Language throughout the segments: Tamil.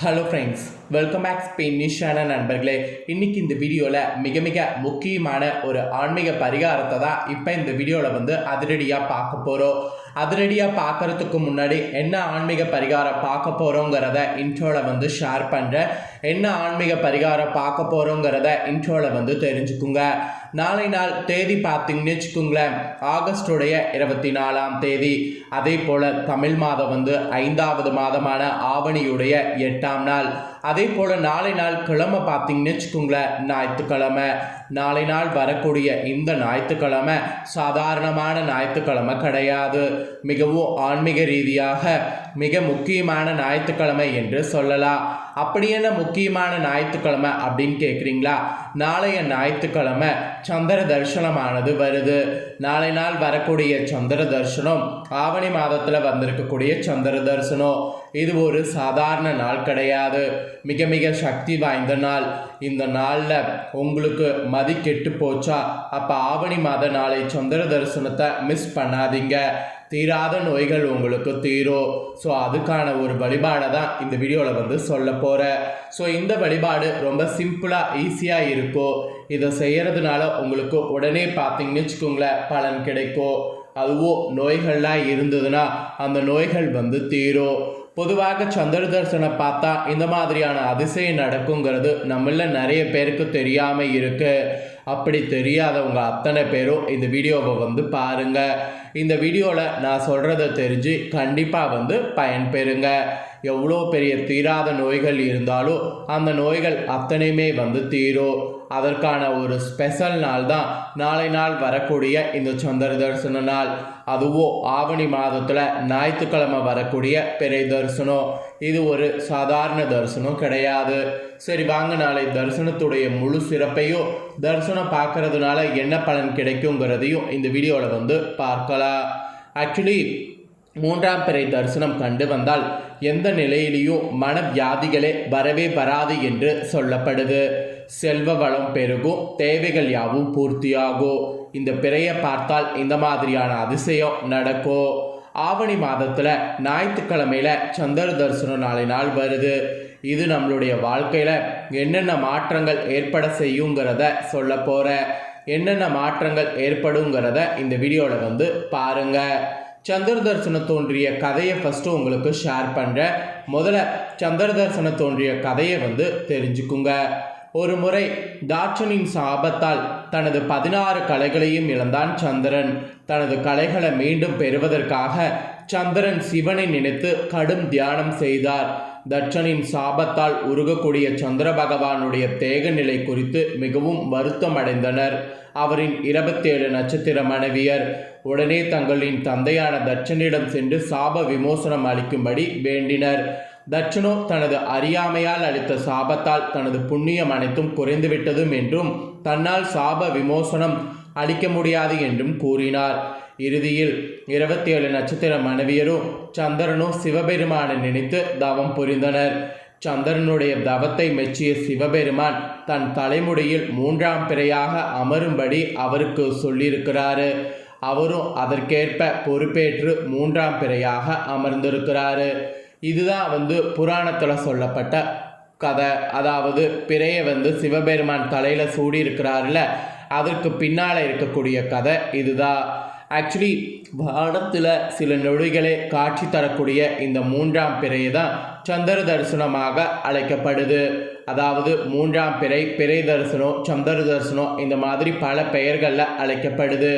Hello friends welcome back Spain Nishana நண்பர்களே. இன்னைக்கு இந்த வீடியோவில் மிக மிக முக்கியமான ஒரு ஆன்மீக பரிகாரத்தை தான் இப்போ இந்த வீடியோவில் வந்து அதிரடியாக பார்க்க போகிறோம் அதிரடியாக பார்க்கறதுக்கு முன்னாடி என்ன ஆன்மீக பரிகாரம் பார்க்க போகிறோங்கிறத இன்ட்ரோவில் வந்து ஷேர் பண்ணுறேன் என்ன ஆன்மீக பரிகாரம் பார்க்க போகிறோங்கிறத இன்ட்ரோவில் வந்து தெரிஞ்சுக்குங்க. நாளை நாள் தேதி பார்த்தீங்கன்னு வச்சுக்கோங்களேன். ஆகஸ்டுடைய இருபத்தி நாலாம் தேதி. அதே போல் தமிழ் மாதம் வந்து ஐந்தாவது மாதமான ஆவணியுடைய எட்டாம் நாள். அதே போல் நாளை நாள் கிழமை பார்த்தீங்கன்னு வச்சுக்கோங்களேன் ஞாயிற்றுக்கிழமை. நாளை நாள் வரக்கூடிய இந்த ஞாயிற்றுக்கிழமை சாதாரணமான ஞாயிற்றுக்கிழமை கிடையாது. மிகவும் ஆன்மீக ரீதியாக மிக முக்கியமான ஞாயிற்றுக்கிழமை என்று சொல்லலாம். அப்படி என்ன முக்கியமான ஞாயிற்றுக்கிழமை அப்படின்னு கேட்குறீங்களா நாளைய ஞாயிற்றுக்கிழமை சந்திர தரிசனமானது வருது. நாளை நாள் வரக்கூடிய சந்திர தரிசனம் ஆவணி மாதத்தில் வந்திருக்கக்கூடிய சந்திர தரிசனம். இது ஒரு சாதாரண நாள் கிடையாது. மிக மிக சக்தி வாய்ந்த நாள். இந்த நாளில் உங்களுக்கு மதி கெட்டு போச்சா? அப்போ ஆவணி மாத நாளை சந்திர தரிசனத்தை மிஸ் பண்ணாதீங்க. தீராத நோய்கள் உங்களுக்கு தீரும். ஸோ அதுக்கான ஒரு வழிபாடை தான் இந்த வீடியோவில் வந்து சொல்ல போகிறேன் ஸோ இந்த வழிபாடு ரொம்ப சிம்பிளாக ஈஸியாக இருக்கும். இதை செய்கிறதுனால உங்களுக்கு உடனே பார்த்தீங்கன்னு வச்சுக்கோங்களேன் பலன் கிடைக்கும். அதுவும் நோய்கள்லாம் இருந்ததுன்னா அந்த நோய்கள் வந்து தீரும். பொதுவாக சந்திர தரிசனம் பார்த்தா இந்த மாதிரியான அதிசயம் நடக்குங்கிறது நம்மள நிறைய பேருக்கு தெரியாமல் இருக்கு. அப்படி தெரியாதவங்க அத்தனை பேரும் இந்த வீடியோவை வந்து பாருங்க. இந்த வீடியோவில் நான் சொல்கிறத தெரிஞ்சு கண்டிப்பாக வந்து பயன்பெறுங்க. எவ்வளோ பெரிய தீராத நோய்கள் இருந்தாலும் அந்த நோய்கள் அத்தனையுமே வந்து தீரும். அதற்கான ஒரு ஸ்பெஷல் நாள் தான் நாளை நாள் வரக்கூடிய இந்த சந்திர தரிசன நாள். அதுவும் ஆவணி மாதத்தில் ஞாயிற்றுக்கிழமை வரக்கூடிய பிறை தரிசனம். இது ஒரு சாதாரண தரிசனம் கிடையாது. சரி வாங்க நாளை தரிசனத்துடைய முழு சிறப்பையும் தரிசனம் பார்க்கறதுனால என்ன பலன் கிடைக்குங்கிறதையும் இந்த வீடியோவில் வந்து பார்க்கலாம். ஆக்சுவலி மூன்றாம் பிறை தரிசனம் கண்டு வந்தால் எந்த நிலையிலையும் மனவியாதிகளே வரவே வராது என்று சொல்லப்படுது. செல்வ வளம் பெருகும் தேவைகள் யாவும் பூர்த்தியாகும். இந்த பிறையை பார்த்தால் இந்த மாதிரியான அதிசயம் நடக்கும். ஆவணி மாதத்தில் ஞாயிற்றுக்கிழமையில சந்திர தரிசனம் நாளை நாள் வருது. இது நம்மளுடைய வாழ்க்கையில் என்னென்ன மாற்றங்கள் ஏற்பட செய்யுங்கிறத சொல்ல போகிறேன் என்னென்ன மாற்றங்கள் ஏற்படுங்கிறத இந்த வீடியோவில் வந்து பாருங்கள் சந்திர தரிசனம் தோன்றிய கதையை ஃபஸ்ட்டு உங்களுக்கு ஷேர் பண்ணுறேன் முதல்ல சந்திர தரிசனம் தோன்றிய கதையை வந்து தெரிஞ்சுக்குங்க. ஒரு முறை தாட்சனின் சாபத்தால் தனது பதினாறு கலைகளையும் இழந்தான் சந்திரன். தனது கலைகளை மீண்டும் பெறுவதற்காக சந்திரன் சிவனை நினைத்து கடும் தியானம் செய்தார். தட்சனின் சாபத்தால் உருகக்கூடிய சந்திர பகவானுடைய தேக நிலை குறித்து மிகவும் வருத்தம் அடைந்தனர் அவரின் இருபத்தேழு நட்சத்திர மனைவியர் உடனே தங்களின் தந்தையான தட்சனிடம் சென்று சாப விமோசனம் அளிக்கும்படி வேண்டினர். தட்சணோ தனது அறியாமையால் அளித்த சாபத்தால் தனது புண்ணியம் அனைத்தும் குறைந்துவிட்டதும் என்றும் தன்னால் சாப விமோசனம் அளிக்க முடியாது என்றும் கூறினார். இறுதியில் இருபத்தி ஏழு நட்சத்திர மனைவியரும் சந்திரனும் சிவபெருமானை நினைத்து தவம் புரிந்தனர். சந்திரனுடைய தவத்தை மெச்சிய சிவபெருமான் தன் தலைமுடியில் மூன்றாம் பிறையாக அமரும்படி அவருக்கு சொல்லியிருக்கிறாரு. அவரும் அதற்கேற்ப பொறுப்பேற்று மூன்றாம் பிறையாக அமர்ந்திருக்கிறாரு. இதுதான் வந்து புராணத்தில் சொல்லப்பட்ட கதை. அதாவது பிறையை வந்து சிவபெருமான் தலையில் சூடியிருக்கிறாருல அதற்கு பின்னால் இருக்கக்கூடிய கதை இதுதான். ஆக்சுவலி வானத்தில் சில நொடிகளே காட்சி தரக்கூடிய இந்த மூன்றாம் பிறையை தான் சந்திர தரிசனமாக அழைக்கப்படுது. அதாவது மூன்றாம் பிறை பிறை தரிசனம் சந்திர தரிசனம் இந்த மாதிரி பல பெயர்களில் அழைக்கப்படுது.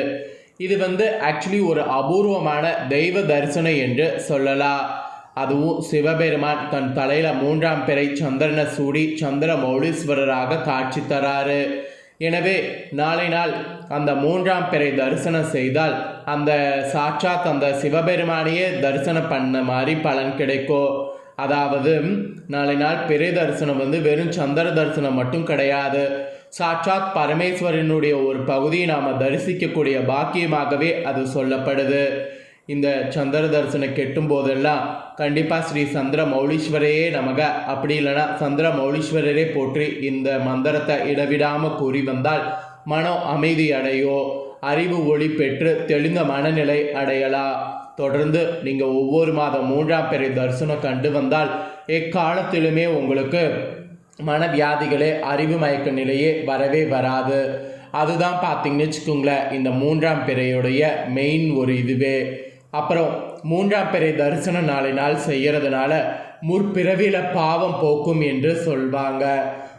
இது வந்து ஆக்சுவலி ஒரு அபூர்வமான தெய்வ தரிசனம் என்று சொல்லலாம். அதுவும் சிவபெருமான் தன் தலையில் மூன்றாம் பிறை சந்திரனை சூடி சந்திர மௌலீஸ்வரராக காட்சி தராரு. எனவே நாளை நாள் அந்த மூன்றாம் பிறை தரிசனம் செய்தால் அந்த சாட்சாத் அந்த சிவபெருமானையே தரிசனம் பண்ண மாதிரி பலன் கிடைக்கும் அதாவது நாளை நாள் பிறை தரிசனம் வந்து வெறும் சந்திர தரிசனம் மட்டும் கிடையாது. சாட்சாத் பரமேஸ்வரனுடைய ஒரு பகுதியை நாம் தரிசிக்கக்கூடிய பாக்கியமாகவே அது சொல்லப்படுது. இந்த சந்திர தரிசனம் கெட்டும் போதெல்லாம் கண்டிப்பாக ஸ்ரீ சந்திர மௌலீஸ்வரையே நமக. அப்படி இல்லைன்னா சந்திர மௌலீஸ்வரரே போற்றி இந்த மந்திரத்தை இடவிடாமல் கூறி வந்தால் மனம் அமைதி அடையோ. அறிவு ஒளி பெற்று தெளிந்த மனநிலை அடையலாம் தொடர்ந்து நீங்கள் ஒவ்வொரு மாதம் மூன்றாம் பிறை தரிசனம் கண்டு வந்தால் எக்காலத்திலுமே உங்களுக்கு மனவியாதிகளே அறிவு மயக்க நிலையே வரவே வராது. அதுதான் பார்த்தீங்கன்னு வச்சுக்கோங்களேன் இந்த மூன்றாம் பிறையுடைய மெயின் ஒரு இதுவே. அப்புறம் மூன்றாம் பிறை தரிசனம் நாளை நாள் செய்கிறதுனால முற்பிறவியில் பாவம் போக்கும் என்று சொல்வாங்க.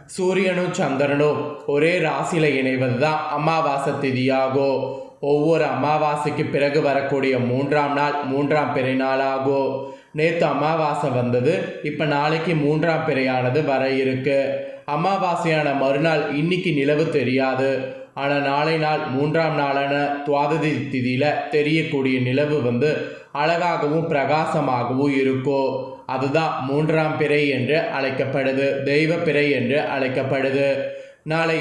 சூரியனும் சந்திரனும் ஒரே ராசியில் இணைவது தான் அமாவாசை திதியாகும் ஒவ்வொரு அமாவாசைக்கு பிறகு வரக்கூடிய மூன்றாம் நாள் மூன்றாம் பிறை நாளாகும் நேற்று அமாவாசை வந்தது இப்போ நாளைக்கு மூன்றாம் பிறையானது வர இருக்குது அமாவாசையான மறுநாள் இன்னைக்கு நிலவு தெரியாது. ஆனால் நாளை நாள் மூன்றாம் நாளான துவாததி திதியில் தெரியக்கூடிய நிலவு வந்து அழகாகவும் பிரகாசமாகவும் இருக்கும் அதுதான் மூன்றாம் பிறை என்று அழைக்கப்படுது. தெய்வ பிறை என்று அழைக்கப்படுது. நாளை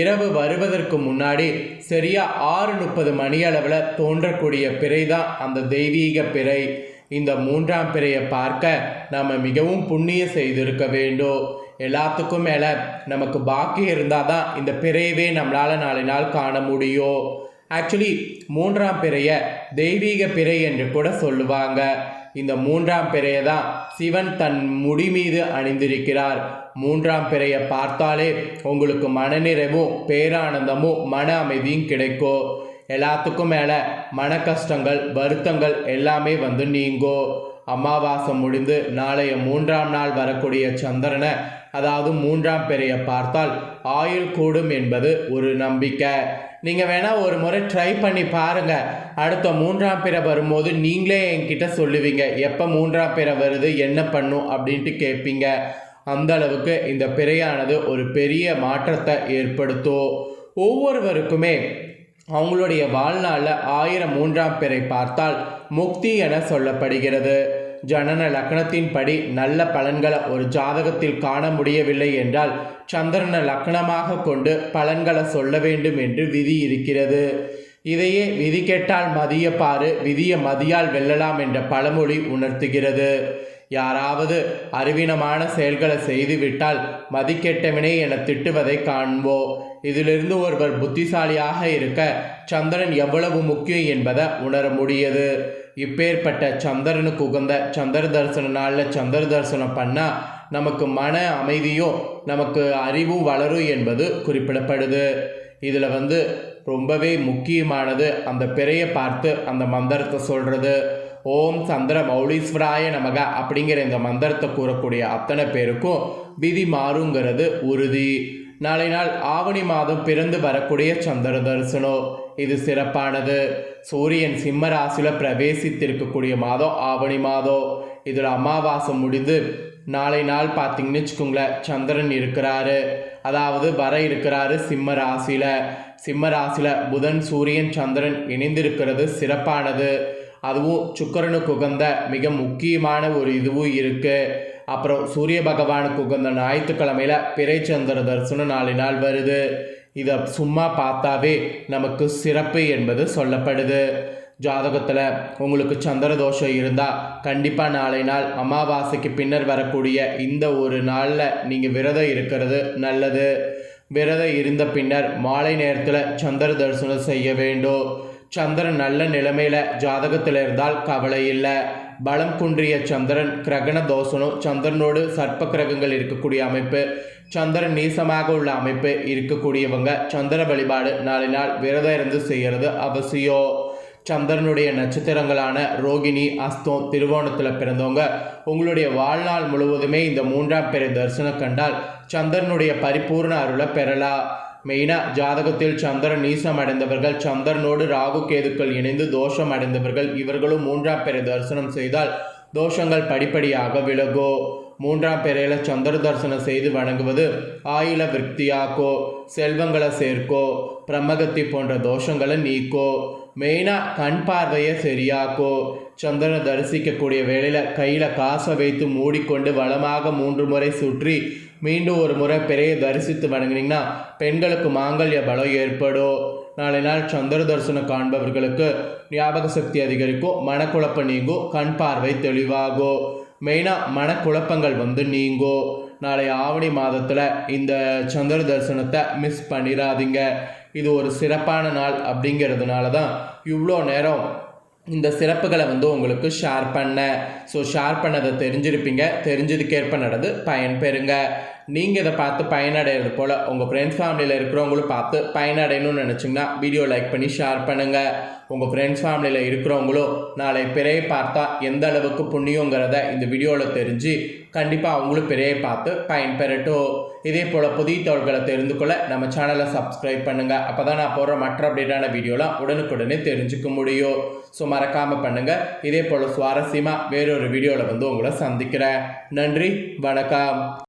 இரவு வருவதற்கு முன்னாடி சரியா ஆறு முப்பது மணி அளவில் தோன்றக்கூடிய பிறை தான் அந்த தெய்வீக பிறை. இந்த மூன்றாம் பிறையை பார்க்க நாம் மிகவும் புண்ணியம் செய்திருக்க வேண்டும். எல்லாத்துக்கும் மேலே நமக்கு பாக்கி இருந்தால் தான் இந்த பிறையவே நம்மளால் நாளை நாள் காண முடியும். ஆக்சுவலி மூன்றாம் பிறையை தெய்வீக பிறை என்று கூட சொல்லுவாங்க. இந்த மூன்றாம் பிறையை தான் சிவன் தன் முடி மீது அணிந்திருக்கிறார். மூன்றாம் பிறையை பார்த்தாலே உங்களுக்கு மனநிறைவும் பேரானந்தமும் மன அமைதியும் கிடைக்கும். எல்லாத்துக்கும் மேலே மன கஷ்டங்கள் வருத்தங்கள் எல்லாமே வந்து நீங்கோ அமாவாசை முடிந்து நாளைய மூன்றாம் நாள் வரக்கூடிய சந்திரனை அதாவது மூன்றாம் பிறையை பார்த்தால் ஆயுள் கூடும் என்பது ஒரு நம்பிக்கை. நீங்கள் வேணால் ஒரு முறை ட்ரை பண்ணி பாருங்கள் அடுத்த மூன்றாம் பிறை வரும்போது நீங்களே என்கிட்ட சொல்லுவீங்க எப்போ மூன்றாம் பிறை வருது என்ன பண்ணும்? அப்படின்ட்டு கேட்பீங்க. அந்த அளவுக்கு இந்த பிறையானது ஒரு பெரிய மாற்றத்தை ஏற்படுத்தும். ஒவ்வொருவருக்குமே அவங்களுடைய வாழ்நாளில் ஆயிரம் மூன்றாம் பிறை பார்த்தால் முக்தி என சொல்லப்படுகிறது. ஜனன லக்னத்தின்படி நல்ல பலன்களை ஒரு ஜாதகத்தில் காண முடியவில்லை என்றால் சந்திரனை லக்னமாக கொண்டு பலன்களை சொல்ல வேண்டும் என்று விதி இருக்கிறது. இதையே விதி கேட்டால் மதிய பாரு விதிய மதியால் வெல்லலாம் என்ற பழமொழி உணர்த்துகிறது. யாராவது அறிவீனமான செயல்களை செய்துவிட்டால் மதிக்கெட்டவனே என திட்டுவதை காண்போம். இதிலிருந்து ஒருவர் புத்திசாலியாக இருக்க சந்திரன் எவ்வளவு முக்கியம் என்பதை உணர முடியது. இப்பேற்பட்ட சந்திரனுக்கு உகந்த சந்திர தரிசன நாளில் சந்திர தரிசனம் பண்ணால் நமக்கு மன அமைதியும் நமக்கு அறிவும் வளரும் என்பது குறிப்பிடப்படுது. இதில் வந்து ரொம்பவே முக்கியமானது அந்த பிறையை பார்த்து அந்த மந்திரத்தை சொல்கிறது ஓம் சந்திர மௌலீஸ்வராய நமக அப்படிங்கிற இந்த மந்திரத்தை கூறக்கூடிய அத்தனை பேருக்கும் விதி மாறுங்கிறது உறுதி. நாளை நாள் ஆவணி மாதம் பிறந்து வரக்கூடிய சந்திர தரிசனம். இது சிறப்பானது. சூரியன் சிம்ம ராசியில் பிரவேசித்திருக்கக்கூடிய மாதம் ஆவணி மாதம். இதில் அமாவாசை முடிந்து நாளை நாள் பார்த்தீங்கன்னு வச்சுக்கோங்களேன் சந்திரன் இருக்கிறாரு. அதாவது வர இருக்கிறாரு சிம்ம ராசியில். சிம்ம ராசியில் புதன் சூரியன் சந்திரன் இணைந்திருக்கிறது சிறப்பானது. அதுவும் சுக்கரனுக்கு உகந்த மிக முக்கியமான ஒரு இதுவும் இருக்குது அப்புறம் சூரிய பகவானுக்கு உகந்த ஞாயிற்றுக்கிழமையில் பிறைச்சந்திர தரிசனம் நாலு நாள் வருது. இதை சும்மா பார்த்தாவே நமக்கு சிறப்பு என்பது சொல்லப்படுது. ஜாதகத்தில் உங்களுக்கு சந்திர தோஷம் இருந்தால் கண்டிப்பாக நாளை நாள் அமாவாசைக்கு பின்னர் வரக்கூடிய இந்த ஒரு நாளில் நீங்கள் விரதம் இருக்கிறது நல்லது. விரதம் இருந்த பின்னர் மாலை நேரத்தில் சந்திர தரிசனம் செய்ய வேண்டும். சந்திரன் நல்ல நிலைமையில ஜாதகத்தில் இருந்தால் கவலை இல்லை. பலம் குன்றிய சந்திரன் கிரகண தோஷனும் சந்திரனோடு சர்ப்ப கிரகங்கள் இருக்கக்கூடிய அமைப்பு. சந்திரன் நீசமாக உள்ள அமைப்பு இருக்கக்கூடியவங்க சந்திர வழிபாடு நாளை நாள் விரதம் இருந்து செய்கிறது அவசியம். சந்திரனுடைய நட்சத்திரங்களான ரோகிணி அஸ்தம் திருவோணத்தில் பிறந்தவங்க உங்களுடைய வாழ்நாள் முழுவதுமே இந்த மூன்றாம் பிறை தரிசனம் கண்டால் சந்திரனுடைய பரிபூர்ண அருளை பெறலாம். மெயினாக ஜாதகத்தில் சந்திரன் நீசம் அடைந்தவர்கள் சந்திரனோடு ராகு கேதுக்கள் இணைந்து தோஷம் அடைந்தவர்கள் இவர்களும் மூன்றாம் பேரை தரிசனம் செய்தால் தோஷங்கள் படிப்படியாக விலகோ மூன்றாம் பிறையில சந்திர தரிசனம் செய்து வணங்குவது ஆயில விருத்தியாக்கோ செல்வங்களை சேர்க்கோ பிரம்மகத்தி போன்ற தோஷங்களை நீக்கோ மெயினாக கண் பார்வையை சரியாக்கோ சந்திரனை தரிசிக்கக்கூடிய வேளையில் கையில் காசை வைத்து மூடிக்கொண்டு வளமாக மூன்று முறை சுற்றி மீண்டும் ஒரு முறை பெரிய தரிசித்து வணங்கினீங்கன்னா பெண்களுக்கு மாங்கல்ய பலம் ஏற்படும். நாளை நாள் சந்திர தரிசனம் காண்பவர்களுக்கு ஞாபக சக்தி அதிகரிக்கும் மனக்குழப்பம் நீங்கும் கண் பார்வை தெளிவாகும். மெயினாக மனக்குழப்பங்கள் வந்து நீங்கும். நாளை ஆவணி மாதத்தில் இந்த சந்திர தரிசனத்தை மிஸ் பண்ணிடாதீங்க இது ஒரு சிறப்பான நாள் அப்படிங்கிறதுனால தான் இவ்வளோ நேரம் இந்த சிறப்புகளை வந்து உங்களுக்கு ஷேர் பண்ண. ஸோ ஷேர் பண்ணதை தெரிஞ்சிருப்பீங்க. தெரிஞ்சதுக்கேற்ப நடந்து பயன்பெறுங்க. நீங்கள் இதை பார்த்து பயனடைகிறது போல் உங்கள் ஃப்ரெண்ட்ஸ் ஃபேமிலியில் இருக்கிறவங்களும் பார்த்து பயனடையணும்னு நினச்சிங்கன்னா வீடியோ லைக் பண்ணி ஷேர் பண்ணுங்கள் உங்கள் ஃப்ரெண்ட்ஸ் ஃபேமிலியில் இருக்கிறவங்களும் நாளை பிறையை பார்த்தா எந்த அளவுக்கு புண்ணியங்கிறத இந்த வீடியோவில் தெரிஞ்சு கண்டிப்பாக அவங்களும் பிறையை பார்த்து பயன்பெறட்டும். இதே போல் புதிய தகவல்களை தெரிந்து கொள்ள நம்ம சேனலை சப்ஸ்கிரைப் பண்ணுங்கள் அப்போ தான் நான் போடுற மற்ற அப்டேட்டான வீடியோலாம் உடனுக்குடனே தெரிஞ்சுக்க முடியும். ஸோ மறக்காமல் பண்ணுங்கள் இதே போல் சுவாரஸ்யமாக வேறொரு வீடியோவில் வந்து உங்களை சந்திக்கிறேன். நன்றி வணக்கம்.